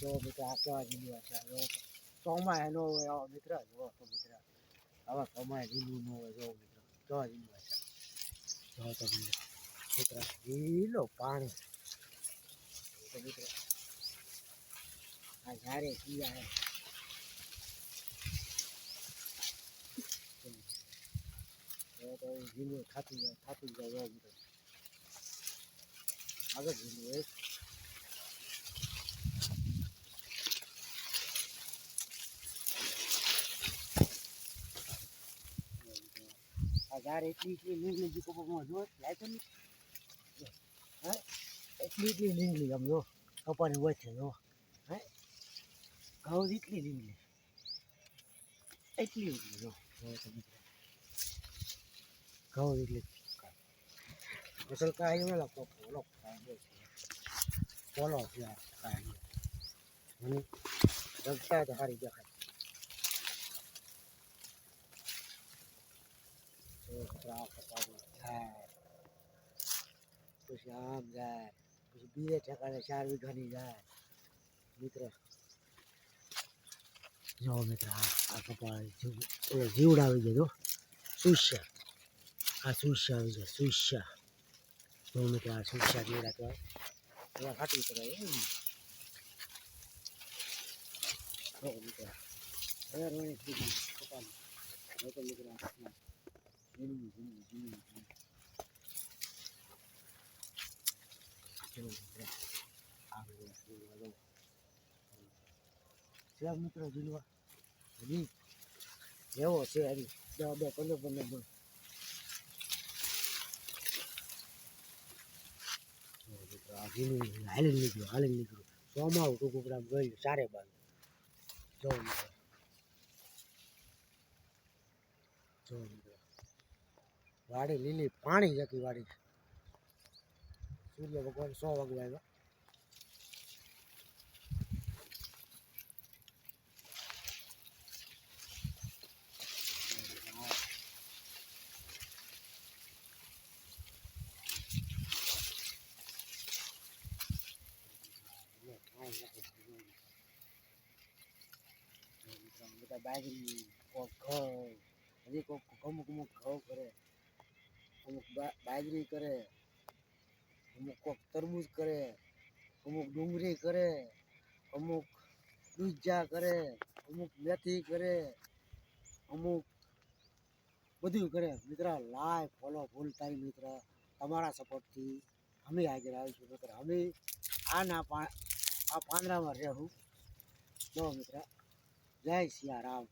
જો મિત્ર આ કેવા જીલું છે જો ચોમાય નો હોય આવો મિત્ર જો તો મિત્ર આવા ચોમાય લીલું નો હોય જો મિત્ર કેવા જીલું છે જો તો મિત્ર મિત્ર લીલો પાણી તો મિત્ર આ ઝાડે કિયા હે થાતું જાય થાતું જાય આગળ જીલું હોય ઝાડ એટલી એટલી લીંગલી જી કપમાં જો તો ની? હે? એટલી એટલી લીંગલી આમ જો કપાની હોય છે, જો, હે? ઘઉં એટલી લીંગલી એટલી એટલી જો ઘઉં એટલી કાંઈ નહીં લખો પોલો કાંઈ પોલો છે આ કાંઈ મને રગતા તો સારી પછી આમ જાય પછી બીજે ઠેકાણે ચાર વીઘાની જાય મિત્ર જો મિત્ર આ કપાળ જીવડ આવી ગયો સુષ્ય આ સુષ્ય આવી જાય સુષ્ય જો મિત્ર આ સુષ્ય જીવડા કહેવાય એવા ખાટી કરે એમ જો મિત્ર હવે રોણી તો મિત્ર જીવડું મિત્રો, જીલવા. હજી એવો છે હજી. બે બે પંદર પંદર દસ હાલી નીકળ્યું હાલી નીકળ્યું સોમાવું ટૂંકું ગ્રામ ગયું ચારે બાજુ. જો, મિત્રો. જો, મિત્રો. વાડી લીલી, પાણી જતી વાડી સૂર્ય ભગવાન સો વાગવા આવ્યા. બધા બાજરી કોક ઘઉં, હજી કોક અમુક ઘઉં કરે. અમુક બાજરી કરે, અમુક કોક તરબૂચ કરે, અમુક ડુંગળી કરે, અમુક દૂધજા કરે, અમુક મેથી કરે, અમુક બધું કરે. મિત્ર લાય ફોલો ફૂલ તારી મિત્ર. તમારા સપોર્ટથી અમે આગળ આવીશું મિત્ર. અમે આના પા આ પાંદડામાં રહેવું જો મિત્ર, જય સિયા રામ